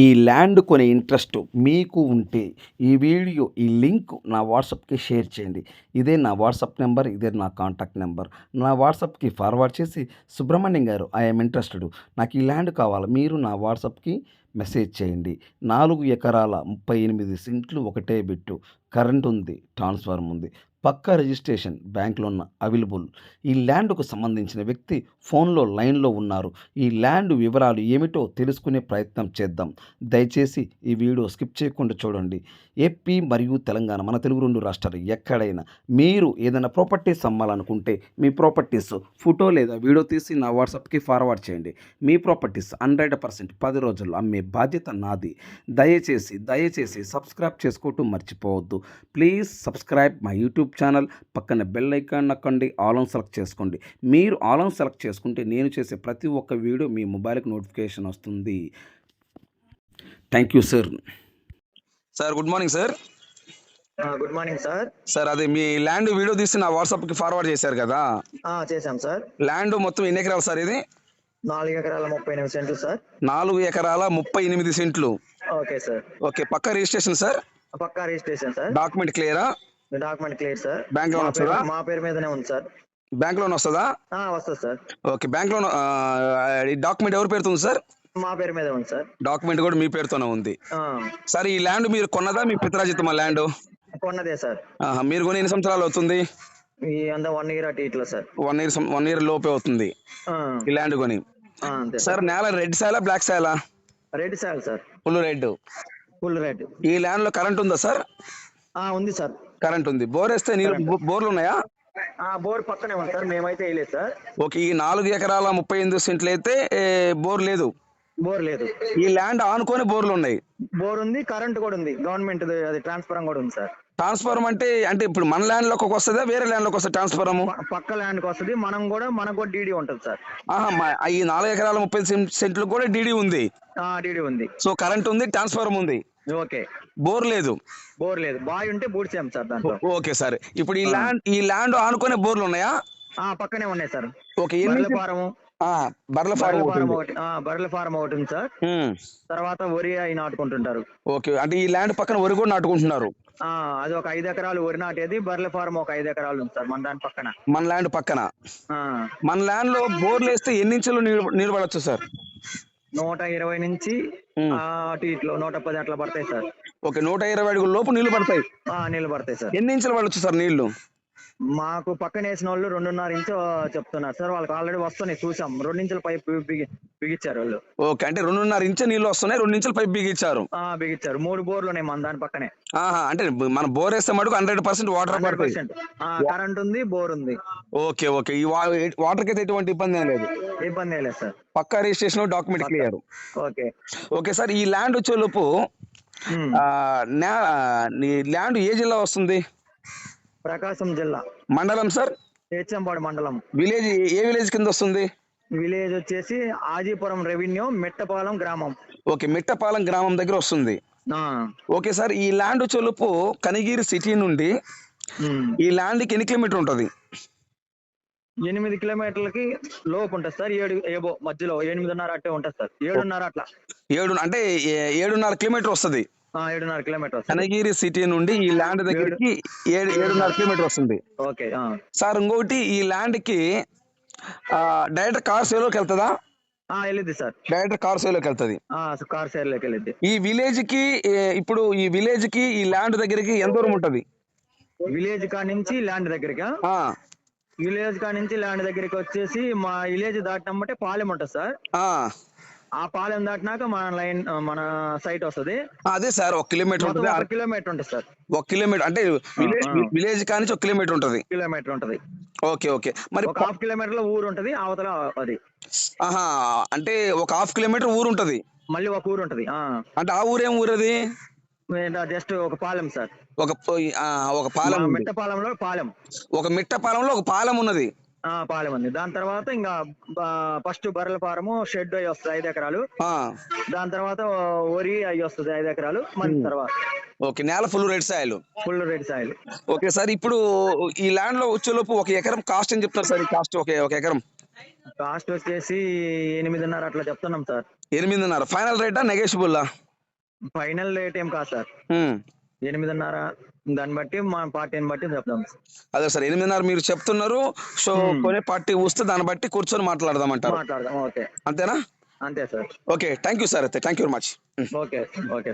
ఈ ల్యాండ్ కొనే ఇంట్రెస్ట్ మీకు ఉంటే ఈ వీడియో ఈ లింక్ నా వాట్సాప్కి షేర్ చేయండి. ఇదే నా వాట్సాప్ నెంబర్ ఇదే నా కాంటాక్ట్ నెంబర్. నా వాట్సాప్కి ఫార్వర్డ్ చేసి సుబ్రహ్మణ్యం గారు ఐఎమ్ ఇంట్రెస్టెడ్. నాకు ఈ ల్యాండ్ కావాలి. మీరు నా వాట్సాప్కి మెసేజ్ చేయండి. నాలుగు ఎకరాల ముప్పై ఎనిమిది సెంట్లు ఒకటే బిట్టు. కరెంట్ ఉంది ట్రాన్స్ఫార్మ్ ఉంది. పక్కా రిజిస్ట్రేషన్ బ్యాంకులో ఉన్న అవైలబుల్. ఈ ల్యాండ్కు సంబంధించిన వ్యక్తి ఫోన్లో లైన్లో ఉన్నారు. ఈ ల్యాండ్ వివరాలు ఏమిటో తెలుసుకునే ప్రయత్నం చేద్దాం. దయచేసి ఈ వీడియో స్కిప్ చేయకుండా చూడండి. ఏపీ మరియు తెలంగాణ మన తెలుగు రెండు రాష్ట్రాలు ఎక్కడైనా మీరు ఏదైనా ప్రాపర్టీస్ అమ్మాలనుకుంటే మీ ప్రాపర్టీస్ ఫోటో లేదా వీడియో తీసి నా వాట్సాప్కి ఫార్వర్డ్ చేయండి. మీ ప్రాపర్టీస్ హండ్రెడ్ పర్సెంట్ పది రోజుల్లో అమ్మే బాధ్యత నాది. దయచేసి దయచేసి సబ్స్క్రైబ్ చేసుకోవటం మర్చిపోవద్దు. Please subscribe my YouTube channel పక్కన బెల్ ఐకాన్ నొక్కండి ఆల్ ఆన్ సెలెక్ట్ చేసుకోండి. మీరు ఆల్ ఆన్ సెలెక్ట్ చేసుకుంటే నేను చేసే ప్రతి ఒక్క వీడియో మీ మొబైల్కి నోటిఫికేషన్ వస్తుంది. Thank you sir. Sir good morning sir. Good morning sir. Sir అది మీ ల్యాండ్ వీడియో తీసి నా వాట్సాప్కి ఫార్వర్డ్ చేశారు కదా? ఆ, చేశాం సార్. ల్యాండ్ మొత్తం ఎన్ని ఎకరాలు సార్ ఇది? నాలుగు ఎకరాల ముప్పై ఎనిమిది సెంట్లు సార్. నాలుగు ఎకరాల ముప్పై ఎనిమిది సెంట్లు. Okay sir. ఓకే పక్క రిజిస్ట్రేషన్ సార్? పక్కా రిజిస్ట్రేషన్ సార్. డాక్యుమెంట్ క్లియరా? Document clear sir bank loan వస్తుందా? మా పేరు మీదనే ఉంది సార్ బ్యాంక్ లోన్ వస్తుందా? ఆ, వస్తుంది సార్ ఓకే బ్యాంక్ లోన్ ఈ డాక్యుమెంట్ ఎవరి పేరుతో ఉంది సార్ మా పేరు మీద ఉంది సార్ డాక్యుమెంట్ కూడా మీ పేరుతోనే ఉంది. ఆ, సార్ ఈ ల్యాండ్ మీరు కొన్నదా? మీ పిత్రాజితమా ల్యాండ్ కొన్నదే సార్ మీరు కొని ఎన్ని సంవత్సరాలు అవుతుంది? వన్ ఇయర్ అటు ఇట్లా sir one year one year లోపే అవుతుంది. ఆ, ఈ ల్యాండ్ కొని. సార్ నేల రెడ్ సాయలా black సాయలా red sir sir full red full red ఈ ల్యాండ్లో కరెంట్ ఉందా సార్ ఆ, ఉంది సార్ కరెంట్ ఉంది. బోర్ వేస్తే నీళ్ళు బోర్లు ఉన్నాయా ఆ బోర్ పక్కనే ఉంది సార్. మేమైతే వేయలేదు సార్. ఓకే ఈ నాలుగు ఎకరాల ముప్పై ఎనిమిది సెంట్లు అయితే బోర్ లేదు. బోర్ లేదు. ఈ ల్యాండ్ ఆనుకొని బోర్లు ఉన్నాయి. బోర్ ఉంది కరెంట్ కూడా ఉంది. గవర్నమెంట్ అది ట్రాన్స్ఫరం కూడా ఉంది సార్. ట్రాన్స్ఫార్మ్ అంటే అంటే ఇప్పుడు మన ల్యాండ్లోకి వస్తుందా వేరే ల్యాండ్లోకి వస్తుంది ట్రాన్స్ఫార్మ్? ప- పక్క ల్యాండ్కి వస్తుంది. మనం కూడా మనకు కూడా డీడీ ఉంటుంది సార్. ఆహా ఈ నాలుగు ఎకరాల ముప్పై సెంట్లు కూడా డీడీ ఉంది. డీడీ ఉంది. సో కరెంట్ ఉంది ట్రాన్స్ఫార్మ్ ఉంది. ఓకే. బోర్ లేదు. బోర్ లేదు. బాయ్ ఉంటే బూడ్చాం సార్ దాంట్లో. Okay sir. ఇప్పుడు ఈ ల్యాండ్ ఈ ల్యాండ్ ఆనుకునే బోర్లు ఉన్నాయా? ఆ పక్కనే ఉన్నాయి సార్. ఓకే ఎన్ని బర్రెల ఫారము ఆ, బర్ల ఫారం బర్రెల ఫారం ఒకటి ఉంది సార్. తర్వాత వరి అవి నాటుకుంటుంటారు. ఓకే అంటే ఈ ల్యాండ్ పక్కన వరి కూడా నాటుకుంటున్నారు. ఆ, అది ఒక ఐదు ఎకరాలు వరి నాటేది బర్రెల ఫారం ఒక ఐదు ఎకరాలు ఉంది సార్ మన దాని పక్కన. మన ల్యాండ్ పక్కన. మన ల్యాండ్లో బోర్లు వేస్తే ఎన్ని ఇంచులు నీరు పడవచ్చు సార్? నూట ఇరవై నుంచి అటు ఇట్లో నూట పది అట్లా పడతాయి సార్. ఓకే నూట ఇరవై అడుగుల లోపు నీళ్ళు పడతాయి. ఆ, నీళ్ళు పడతాయి సార్. ఎన్ని ఇంచులు పడవచ్చు సార్ నీళ్ళు? మాకు పక్కన వేసిన వాళ్ళు రెండున్నర ఇంచు చెప్తున్నారు సార్. వాళ్ళకి ఆల్రెడీ వస్తున్నాయి చూసాం. రెండు ఇంచుల పైప్ బిగి బిగించారు వాళ్ళు. ఓకే అంటే రెండున్నర ఇంచు నీళ్ళు వస్తున్నాయి రెండు ఇంచులు పైప్ బిగించారు ఆ బిగించారు మూడు బోర్లు ఉన్నాయి మన దాని పక్కనే. ఆహా అంటే మన బోర్ వేస్తే మటుకు hundred percent water percent. Current ఉంది బోర్ ఉంది. Okay okay. ఈ వాటర్కి ఎటువంటి ఇబ్బంది లేదు. ఇబ్బంది ఏం లేదు సార్. పక్కా registration document clear. Okay. Okay sir ఈ ల్యాండ్ వచ్చే లోపు ల్యాండ్ ఏ జిల్లా వస్తుంది? ప్రకాశం జిల్లా. మండలం సార్? హెచ్ఎంపాడు మండలం. విలేజ్ ఏ విలేజ్ కింద వస్తుంది? విలేజ్ వచ్చేసి ఆజీపురం రెవెన్యూ మెట్టపాలెం గ్రామం. ఓకే మిట్టపాలెం గ్రామం దగ్గర వస్తుంది. ఓకే సార్ ఈ ల్యాండ్ వచ్చే లోపు కనిగిరి సిటీ నుండి. ఈ ల్యాండ్కి ఎన్ని కిలోమీటర్ ఉంటుంది? ఎనిమిది కిలోమీటర్లకి లోపు ఉంటుంది సార్ ఏడు ఏబో మధ్యలో ఎనిమిదిన్నర అట్టే ఉంటుంది సార్. ఏడున్నర అట్లా. ఏడు అంటే ఏ- ఏడున్నర కిలోమీటర్ వస్తుంది. ఆ, ఏడున్నర కిలోమీటర్ కనగిరి సిటీ నుండి ఈ ల్యాండ్ దగ్గరికి ఏడు ఏడున్నర కిలోమీటర్ వస్తుంది. ఓకే ఆ. సార్ ఇంకొకటి ఈ ల్యాండ్కి డైరెక్ట్ కార్ సేలోకి వెళ్తుందా? ఆ, వెళ్ళిద్ది సార్. డైరెక్ట్ కార్ సేలోకి వెళ్తుంది. ఆ, కార్ సేర్లోకి వెళ్ళిద్ది. ఈ విలేజ్కి ఏ, ఇప్పుడు ఈ విలేజ్కి ఈ ల్యాండ్ దగ్గరికి ఎంత దూరం ఉంటది? విలేజ్ కా నుంచి ల్యాండ్ దగ్గరికి? ఆ, విలేజ్ కా నుంచి ల్యాండ్ దగ్గరికి వచ్చేసి మా విలేజ్ దాటినమ్మంటే పాలెం ఉంటుంది సార్. ఆ. పాలెం దాటినాక మన లైన్ మన సైట్ వస్తుంది. అదే సార్ ఒక కిలోమీటర్ ఉంటుంది. ఒక కిలోమీటర్ ఉంటుంది సార్. ఒక కిలోమీటర్ అంటే విలేజ్. విలేజ్ కానించి ఒక కిలోమీటర్ ఉంటది. కిలోమీటర్ ఉంటది. Okay okay. మరి ఒక హాఫ్ కిలోమీటర్లో ఊరు ఉంటది అవతల అది. ఆహా అంటే ఒక హాఫ్ కిలోమీటర్ ఊరు ఉంటది. మళ్ళీ ఒక ఊరు ఉంటది ఆ. అంటే ఆ ఊరేం ఊరది జస్ట్ ఒక పాలెం సార్. ఒక ఒక పాలెం మా ఉంది. మిట్టపాలెంలో పాలెం. ఒక మిట్ట పాలెంలో ఒక పాలెం ఉన్నది. ఆ పాలెం ఉంది. దాని తర్వాత ఇంకా ఫస్ట్ బర్రెల ఫారము షెడ్ అవి వస్తుంది ఐదు ఎకరాలు. దాని తర్వాత వరి అవి వస్తుంది ఐదు ఎకరాలు మళ్ళీ తర్వాత. ఓకే నేల full red soil. Full red soil. Okay sir ఇప్పుడు ఈ ల్యాండ్లో వచ్చేలోపు ఒక ఎకరం కాస్ట్ అని చెప్తారు సార్? ఈ కాస్ట్ ఒక ఒక ఎకరం. కాస్ట్ వచ్చేసి ఎనిమిదిన్నర అట్లా చెప్తున్నాం సార్. ఎనిమిదిన్నర. ఫైనల్ రేటా నెగోషియబుల్ ఫైనల్ రేట్ ఏం కాదు సార్. ఎనిమిదిన్నర దాన్ని బట్టి మా పార్టీని బట్టి చెప్తాం. అదే సార్ ఎనిమిదిన్నర మీరు చెప్తున్నారు. సో కొనే పార్టీ వస్తే దాన్ని బట్టి కూర్చొని మాట్లాడదామంటారు. మాట్లాడదాం ఓకే. అంతేనా? అంతే sir. Okay thank you sir అయితే. Thank you very much. Okay okay